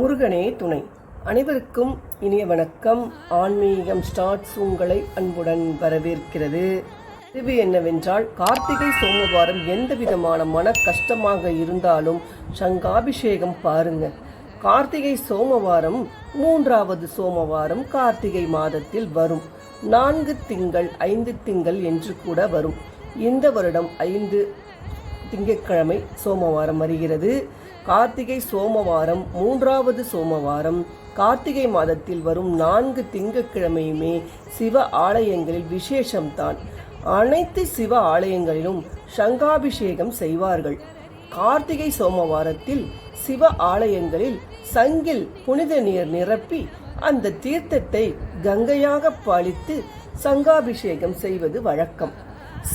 முருகனே துணை. அனைவருக்கும் இனிய வணக்கம். ஆன்மீகம் ஸ்டார்ட்ஸ் உங்களை அன்புடன் வரவேற்கிறது. இது என்னவென்றால் கார்த்திகை சோமவாரம் எந்த விதமான மன கஷ்டமாக இருந்தாலும் சங்காபிஷேகம் பாருங்க. கார்த்திகை சோமவாரம் மூன்றாவது சோமவாரம் கார்த்திகை மாதத்தில் வரும். நான்கு திங்கள் ஐந்து திங்கள் என்று கூட வரும். இந்த வருடம் ஐந்து திங்கட்கிழமை சோமவாரம் வருகிறது. கார்த்திகை சோமவாரம் மூன்றாவது சோமவாரம். கார்த்திகை மாதத்தில் வரும் நான்கு திங்கட்கிழமையுமே சிவ ஆலயங்களில் விசேஷம்தான். அனைத்து சிவ ஆலயங்களிலும் சங்காபிஷேகம் செய்வார்கள். கார்த்திகை சோமவாரத்தில் சிவ ஆலயங்களில் சங்கில் புனித நீர் நிரப்பி அந்த தீர்த்தத்தை கங்கையாக பாலித்து சங்காபிஷேகம் செய்வது வழக்கம்.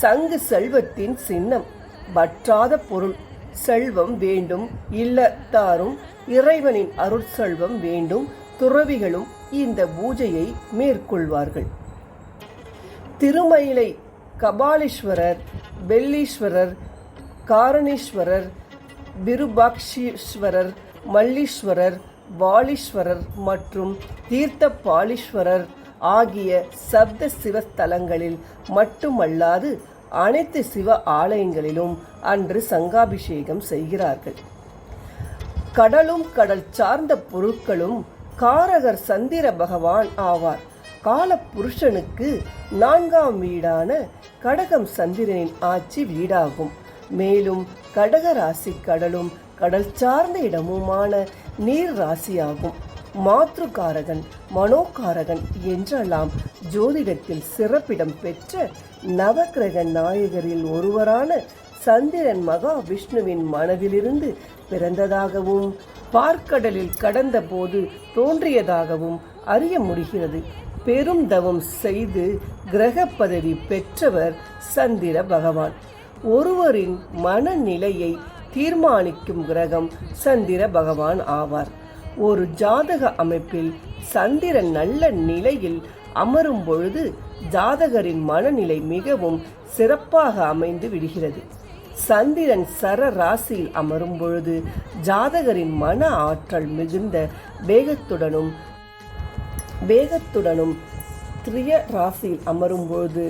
சங்கு செல்வத்தின் சின்னம் வற்றாத பொருள் செல்வம் வேண்டும் இல்லத்தாரும் இறைவனின் அருட்செல்வம் வேண்டும் துறவிகளும் இந்த பூஜையை மேற்கொள்வார்கள். திருமயிலை கபாலீஸ்வரர் வெள்ளீஸ்வரர் காரணீஸ்வரர் விருபாக்ஷீஸ்வரர் மல்லீஸ்வரர் வாலீஸ்வரர் மற்றும் தீர்த்தபாலீஸ்வரர் ஆகிய சப்த சிவஸ்தலங்களில் மட்டுமல்லாது அனைத்து சிவ ஆலயங்களிலும் அன்று சங்காபிஷேகம் செய்கிறார்கள். கடலும் கடல் சார்ந்த பொருட்களும் காரகர் சந்திர பகவான் ஆவார். கால புருஷனுக்கு நான்காம் வீடான கடகம் சந்திரனின் ஆட்சி வீடாகும். மேலும் கடக ராசி கடலும் கடல் சார்ந்த இடமுமான நீர் ராசியாகும் மாற்றுக்காரகன் மனோகாரகன் என்றெல்லாம் ஜோதிடத்தில் சிறப்பிடம் பெற்ற நவக்கிரக நாயகரில் ஒருவரான சந்திரன் மகாவிஷ்ணுவின் மனதிலிருந்து பிறந்ததாகவும் பார்க்கடலில் கடந்த போது தோன்றியதாகவும் அறிய முடிகிறது. பெரும் தவம் செய்து கிரக பதவி பெற்றவர் சந்திர பகவான். ஒருவரின் மனநிலையை தீர்மானிக்கும் கிரகம் சந்திர பகவான் ஆவார். ஒரு ஜாதக அமைப்பில் சந்திரன் நல்ல நிலையில் அமரும் பொழுது ஜாதகரின் மனநிலை மிகவும் சிறப்பாக அமைந்து விடுகிறது. சந்திரன் சர ராசியில் அமரும் பொழுது ஜாதகரின் மன ஆற்றல் மிகுந்த வேகத்துடனும் வேகத்துடனும் திரிய ராசியில் அமரும் பொழுது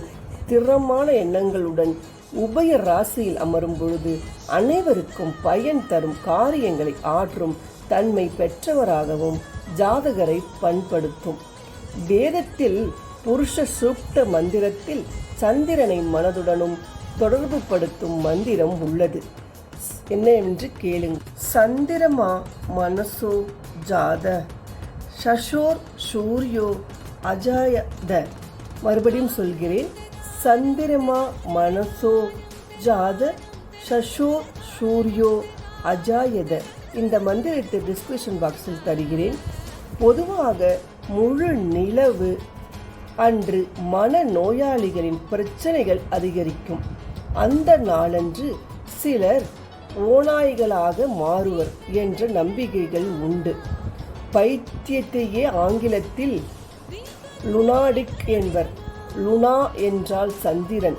திறமான எண்ணங்களுடன் உபய ராசியில் அமரும் பொழுது அனைவருக்கும் பயன் தரும் காரியங்களை ஆற்றும் தன்மை பெற்றவராகவும் ஜாதகரை பண்படுத்தும். வேதத்தில் புருஷ சூக்த மந்திரத்தில் சந்திரனை மனதுடனும் தொடர்பு படுத்தும் மந்திரம் உள்ளது. என்ன என்று கேளுங்க சந்திரமா மனசோ ஜாத? ஷஷோர் சூரியோ அஜாயத. மறுபடியும் சொல்கிறேன். சந்திரமா மனசோ ஜாத? ஷஷோர் சூரியோ அஜாயத. இந்த மந்திரத்தை டிஸ்கிரிப்ஷன் பாக்ஸில் தருகிறேன். பொதுவாக முழு நிலவு அன்று மன நோயாளிகளின் பிரச்சனைகள் அதிகரிக்கும். அந்த நாளன்று சிலர் ஓநாய்களாக மாறுவர் என்ற நம்பிக்கைகள் உண்டு. பைத்தியத்தையே ஆங்கிலத்தில் லுனாடிக் என்பர். லுனா என்றால் சந்திரன்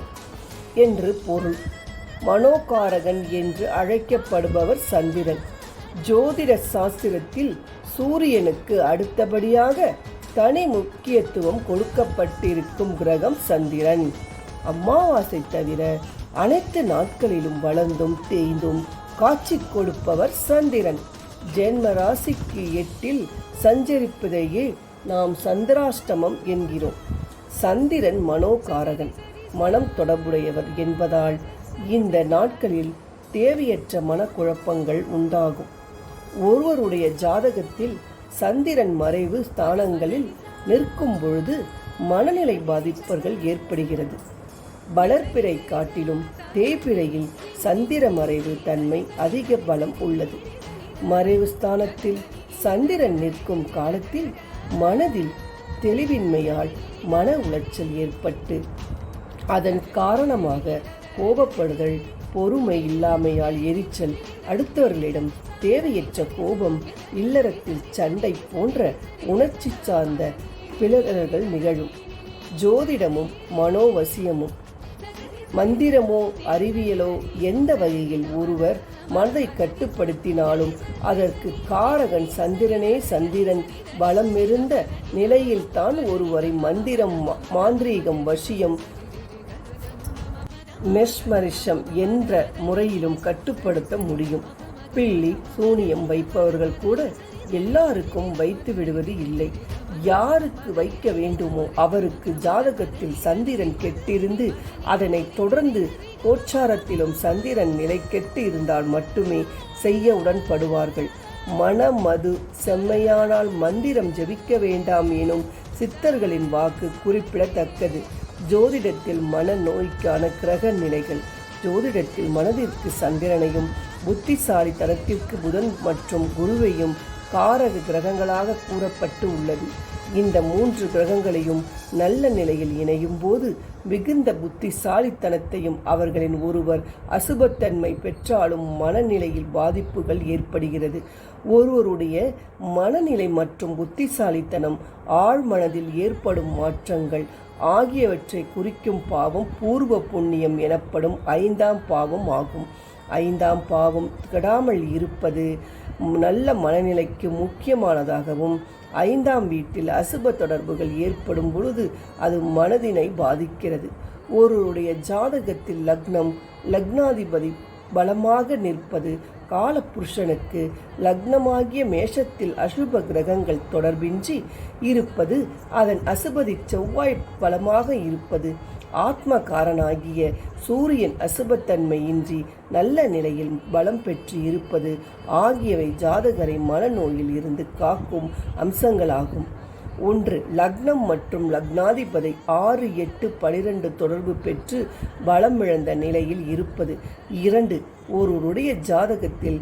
என்று பொருள். மனோகாரகன் என்று அழைக்கப்படுபவர் சந்திரன். ஜோதிட சாஸ்திரத்தில் சூரியனுக்கு அடுத்தபடியாக தனி முக்கியத்துவம் கொடுக்கப்பட்டிருக்கும் கிரகம் சந்திரன். அமாவாசை தவிர அனைத்து நாட்களிலும் வளர்ந்தும் தேய்ந்தும் காட்சி கொடுப்பவர் சந்திரன். ஜென்ம ராசிக்கு எட்டில் சஞ்சரிப்பதையே நாம் சந்திராஷ்டமம் என்கிறோம். சந்திரன் மனோகாரகன் மனம் தொடர்புடையவர் என்பதால் இந்த நாட்களில் தேவையற்ற மனக்குழப்பங்கள் உண்டாகும். ஒருவருடைய ஜாதகத்தில் சந்திரன் மறைவு ஸ்தானங்களில் நிற்கும் பொழுது மனநிலை பாதிப்புகள் ஏற்படுகிறது. வளர்ப்பிறை காட்டிலும் தேய்பிறையில் சந்திர மறைவு தன்மை அதிக பலம் உள்ளது. மறைவு ஸ்தானத்தில் சந்திரன் நிற்கும் காலத்தில் மனதில் தெளிவின்மையால் மன உளைச்சல் ஏற்பட்டு அதன் காரணமாக கோபப்படுதல் பொறுமை இல்லாமையால் எரிச்சல் அடுத்தவர்களிடம் தேவையற்ற கோபம் இல்லறத்தில் சண்டை போன்ற உணர்ச்சி சார்ந்த பிளறல்கள் நிகழும். ஜோதிடமும் மனோவசியமும். மந்திரமோ அறிவியலோ எந்த வகையில் ஒருவர் மனதை கட்டுப்படுத்தினாலும் அதற்கு காரகன் சந்திரனே சந்திரன் பலம் இருந்த நிலையில்தான் ஒருவரை மந்திரம் மா- மாந்திரீகம் வசியம் மெஸ்மரிஷம் என்ற முறையிலும் கட்டுப்படுத்த முடியும். பில்லி சூனியம் வைப்பவர்கள் கூட எல்லாருக்கும் வைத்து விடுவது இல்லை. யாருக்கு வைக்க வேண்டுமோ அவருக்கு ஜாதகத்தில் சந்திரன் கெட்டிருந்து அதனை தொடர்ந்து கோச்சாரத்திலும் சந்திரன் நிலை கெட்டு இருந்தால் மட்டுமே செய்ய உடன்படுவார்கள். மனமது செம்மையானால் மந்திரம் ஜெபிக்க வேண்டாம் எனும் சித்தர்களின் வாக்கு குறிப்பிடத்தக்கது. ஜோதிடத்தில் மன நோய்க்கான கிரக நிலைகள். ஜோதிடத்தில் மனதிற்கு சந்திரனையும் புத்திசாலித்தனத்திற்கு புதன் மற்றும் குருவையும் காரக கிரகங்களாக கூறப்பட்டு உள்ளது. இந்த மூன்று கிரகங்களையும் நல்ல நிலையில் இணையும் போது மிகுந்த புத்திசாலித்தனத்தையும் அவர்களின் ஒருவர் அசுபத்தன்மை பெற்றாலும் மனநிலையில் பாதிப்புகள் ஏற்படுகிறது. ஒருவருடைய மனநிலை மற்றும் புத்திசாலித்தனம் ஆழ்மனதில் ஏற்படும் மாற்றங்கள் ஆகியவற்றை குறிக்கும் பாவம் பூர்வ புண்ணியம் எனப்படும் ஐந்தாம் பாவம் ஆகும். ஐந்தாம் பாவம் கெடாமல் இருப்பது நல்ல மனநிலைக்கு முக்கியமானதாகவும் ஐந்தாம் வீட்டில் அசுப தொடர்புகள் ஏற்படும் பொழுது அது மனதினை பாதிக்கிறது. ஒருவருடைய ஜாதகத்தில் லக்னம் லக்னாதிபதி பலமாக நிற்பது காலபுருஷனுக்கு லக்னமாகிய மேஷத்தில் அசுப கிரகங்கள் தொடர்பின்றி இருப்பது அதன் அசுபதி செவ்வாய் பலமாக இருப்பது ஆத்மகாரனாகிய சூரியன் அசுபத்தன்மையின்றி நல்ல நிலையில் பலம் பெற்று இருப்பது ஆகியவை ஜாதகரை மனநோயில் இருந்து காக்கும் அம்சங்களாகும். ஒன்று லக்னம் மற்றும் லக்னாதிபதி ஆறு எட்டு பனிரெண்டு தொடர்பு பெற்று பலம் இழந்த நிலையில் இருப்பது. இரண்டு ஒருவருடைய ஜாதகத்தில்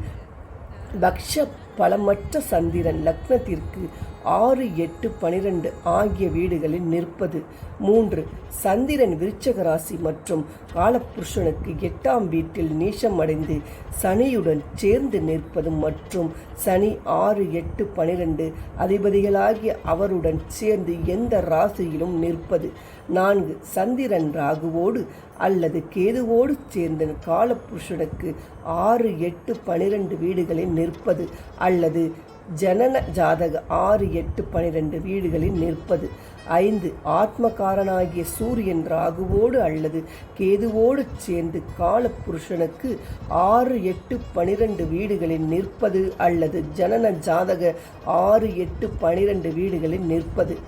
பக்ஷ பலமற்ற சந்திரன் லக்னத்திற்கு ஆறு எட்டு பனிரெண்டு ஆகிய வீடுகளில் நிற்பது. மூன்று சந்திரன் விருச்சக ராசி மற்றும் காலபுருஷனுக்கு எட்டாம் வீட்டில் நீசமடைந்து சனியுடன் சேர்ந்து நிற்பது மற்றும் சனி ஆறு எட்டு பனிரெண்டு அதிபதிகளாகிய அவருடன் சேர்ந்து எந்த ராசியிலும் நிற்பது. நான்கு சந்திரன் ராகுவோடு அல்லது கேதுவோடு சேர்ந்த காலபுருஷனுக்கு ஆறு எட்டு பனிரெண்டு வீடுகளில் நிற்பது. அல்லது ஜனன ஜாதக ஆறு எட்டு பனிரெண்டு வீடுகளில் நிற்பது. ஐந்து ஆத்மகாரனாகிய சூரியன் ராகுவோடு அல்லது கேதுவோடு சேர்ந்து காலபுருஷனுக்கு ஆறு எட்டு பனிரெண்டு வீடுகளில் நிற்பது அல்லது ஜனன ஜாதக ஆறு எட்டு பனிரெண்டு வீடுகளில் நிற்பது.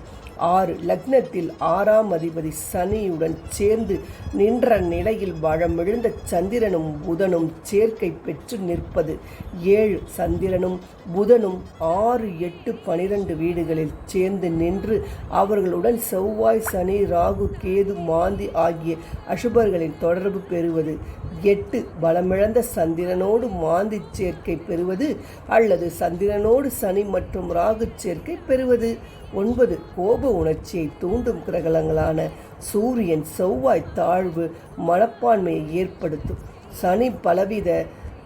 ஆறு. லக்னத்தில் ஆறாம் அதிபதி சனியுடன் சேர்ந்து நின்ற நிலையில் வளமிழுந்த சந்திரனும் புதனும் சேர்க்கை பெற்று நிற்பது. ஏழு. சந்திரனும் புதனும் ஆறு எட்டு பனிரெண்டு வீடுகளில் சேர்ந்து நின்று அவர்களுடன் செவ்வாய் சனி ராகு கேது மாந்தி ஆகிய அசுபர்களின் தொடர்பு பெறுவது. எட்டு பலமிழந்த சந்திரனோடு மாந்தி சேர்க்கை பெறுவது அல்லது சந்திரனோடு சனி மற்றும் ராகு சேர்க்கை பெறுவது. ஒன்பது கோப உணர்ச்சியை தூண்டும் கிரகலங்களான சூரியன் செவ்வாய் தாழ்வு மனப்பான்மையை ஏற்படுத்தும். சனி பலவித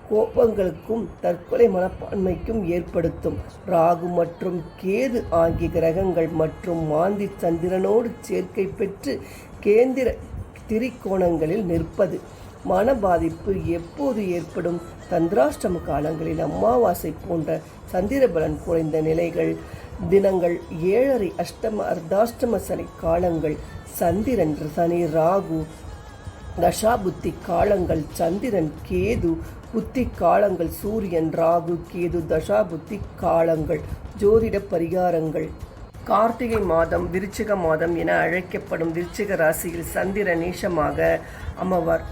கோபங்களுக்கும் தற்கொலை மனப்பான்மைக்கும் ஏற்படுத்தும். ராகு மற்றும் கேது ஆகிய கிரகங்கள் மற்றும் மாந்தி சந்திரனோடு சேர்க்கை பெற்று கேந்திர திரிகோணங்களில் நிற்பது. மன பாதிப்பு எப்போது ஏற்படும்? தந்திராஷ்டம காலங்களில் அமாவாசை போன்ற சந்திரபலன் குறைந்த நிலைகள் தினங்கள் ஏழரை அஷ்டம அர்த்தாஷ்டம சனி காலங்கள் சந்திரன் சனி ராகு தசாபுத்தி காலங்கள் சந்திரன் கேது புத்தி காலங்கள் சூரியன் ராகு கேது தசாபுத்தி காலங்கள் ஜோதிட பரிகாரங்கள். கார்த்திகை மாதம் விருச்சிக மாதம் என அழைக்கப்படும் விருச்சிக ராசியில் சந்திர நீசமாக அமவர்.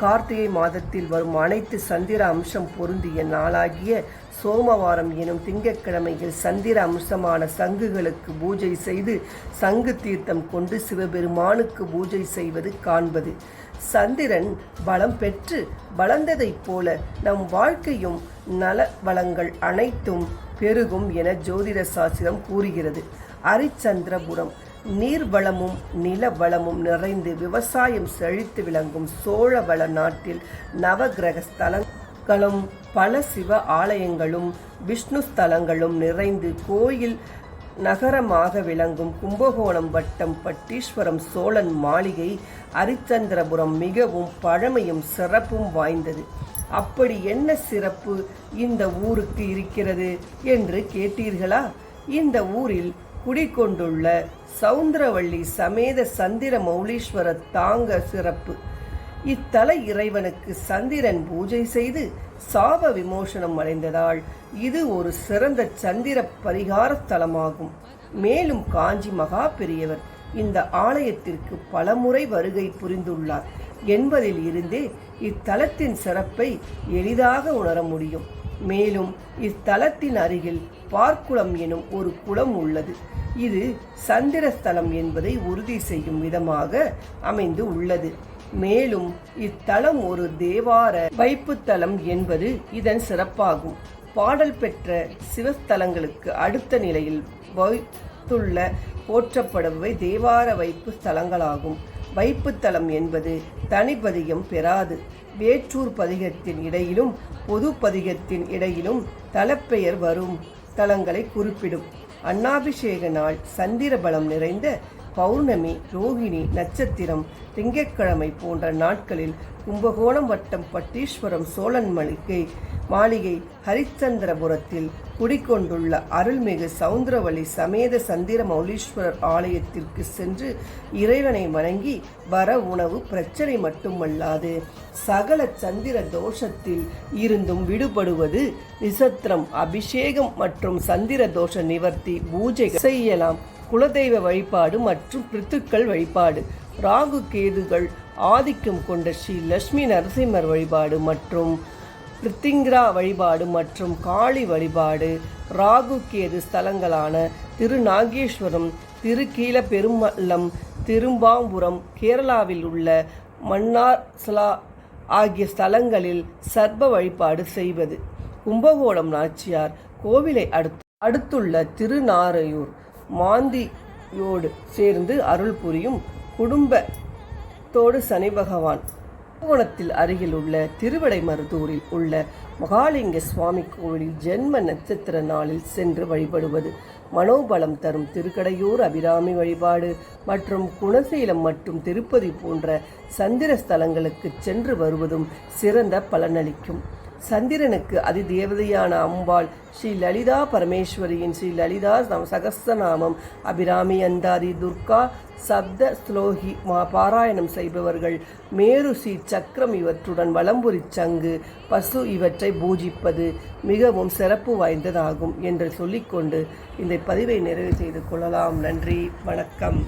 கார்த்திகை மாதத்தில் வரும் அனைத்து சந்திர அம்சம் பொருந்திய நாளாகிய சோமவாரம் எனும் திங்கட்கிழமையில் சந்திர அம்சமான சங்குகளுக்கு பூஜை செய்து சங்கு தீர்த்தம் கொண்டு சிவபெருமானுக்கு பூஜை செய்வது காண்பது. சந்திரன் பலம் பெற்று வளர்ந்ததைப் போல நம் வாழ்க்கையும் நல வளங்கள் அனைத்தும் பெருகும் என ஜோதிட சாஸ்திரம் கூறுகிறது. அரிச்சந்திரபுரம் நீர்வளமும் நில வளமும் நிறைந்து விவசாயம் செழித்து விளங்கும் சோழவள நாட்டில் நவகிரக ஸ்தலங்களும் பல சிவ ஆலயங்களும் விஷ்ணு ஸ்தலங்களும் நிறைந்து கோயில் நகரமாக விளங்கும் கும்பகோணம் வட்டம் பட்டீஸ்வரம் சோழன் மாளிகை அரிச்சந்திரபுரம் மிகவும் பழமையும் சிறப்பும் வாய்ந்தது. அப்படி என்ன சிறப்பு? இந்த ஊருக்கு இருக்கிறது என்று கேட்டீர்களா? இந்த ஊரில் குடிகொண்டுள்ள சவுந்தரவள்ளி சமேத சந்திர மௌலீஸ்வர தாங்க சிறப்பு. இத்தல இறைவனுக்கு சந்திரன் பூஜை செய்து சாப விமோசனம் அடைந்ததால் இது ஒரு சிறந்த சந்திர பரிகார தலமாகும். மேலும் காஞ்சி மகா பெரியவர் இந்த ஆலயத்திற்கு பலமுறை வருகை புரிந்துள்ளார். என்பதில் இருந்தே இத்தலத்தின் சிறப்பை எளிதாக உணர முடியும். மேலும் இத்தலத்தின் அருகில் பார்க்குளம் எனும் ஒரு குளம் உள்ளது. இது சந்திரஸ்தலம் என்பதை உறுதி செய்யும் விதமாக அமைந்து உள்ளது. மேலும் இத்தலம் ஒரு தேவார வைப்புத்தலம் என்பது இதன் சிறப்பாகும். பாடல் பெற்ற சிவஸ்தலங்களுக்கு அடுத்த நிலையில் வைத்துள்ள போற்றப்படுபவை தேவார வைப்பு ஸ்தலங்களாகும் வைப்புத்தலம் என்பது தனிப்பதியம் பெறாது. வேற்றூர் பதிகத்தின் இடையிலும் பொது பதிகத்தின் இடையிலும் தலப்பெயர் வரும் தலங்களை குறிப்பிடும். அன்னாபிஷேக நாள் சந்திர பலம் நிறைந்த பௌர்ணமி ரோகிணி நட்சத்திரம் திங்கட்கிழமை போன்ற நாட்களில் கும்பகோணம் வட்டம் பட்டீஸ்வரம் சோழன் மளிகை மாளிகை ஹரிச்சந்திரபுரத்தில் குடிக்கொண்டுள்ள அருள்மிகு சவுந்தரவழி சமேத சந்திர மௌலீஸ்வரர் ஆலயத்திற்கு சென்று இறைவனை வணங்கி வர உணவு பிரச்சனை மட்டுமல்லாது சகல சந்திர தோஷத்தில் இருந்தும் விடுபடுவது நிசத்திரம் அபிஷேகம் மற்றும் சந்திர தோஷ நிவர்த்தி பூஜை செய்யலாம். குலதெய்வ வழிபாடு மற்றும் பிரித்துக்கள் வழிபாடு. ராகு கேதுகள் ஆதிக்கம் கொண்ட ஸ்ரீ லட்சுமி நரசிம்மர் வழிபாடு மற்றும் பிரித்திங்கிரா வழிபாடு மற்றும் காளி வழிபாடு. ராகு கேது ஸ்தலங்களான திருநாகேஸ்வரம் திருக்கீழ பெருமல்லம் திரும்பாம்புரம் கேரளாவில் உள்ள மன்னார்சலா ஆகிய ஸ்தலங்களில் சர்ப வழிபாடு செய்வது. கும்பகோணம் நாச்சியார் கோவிலை அடுத்து அடுத்துள்ள திருநாரையூர். மாந்தியோடு சேர்ந்து அருள் புரியும் குடும்பத்தோடு சனி பகவான். கும்பகோணத்தில் அருகில் உள்ள திருவிடைமருதூரில் உள்ள மகாலிங்க சுவாமி கோவிலில் ஜென்ம நட்சத்திர நாளில் சென்று வழிபடுவது மனோபலம் தரும் திருக்கடையூர் அபிராமி வழிபாடு மற்றும் குணசீலம் மற்றும் திருப்பதி போன்ற சந்திர ஸ்தலங்களுக்கு சென்று வருவதும் சிறந்த பலனளிக்கும். சந்திரனுக்கு அதி தேவதையான அம்பாள் ஸ்ரீ லலிதா பரமேஸ்வரியின் ஸ்ரீ லலிதா நம் சகஸ்ரநாமம் அபிராமி அந்தாதி துர்கா சப்த ஸ்லோகி மா பாராயணம் செய்பவர்கள். மேரு ஸ்ரீ சக்கரம் இவற்றுடன் வலம்புரி சங்கு. பசு இவற்றை பூஜிப்பது மிகவும் சிறப்பு வாய்ந்ததாகும் என்று சொல்லிக்கொண்டு இந்த பதிவை நிறைவு செய்து கொள்ளலாம். நன்றி. வணக்கம்.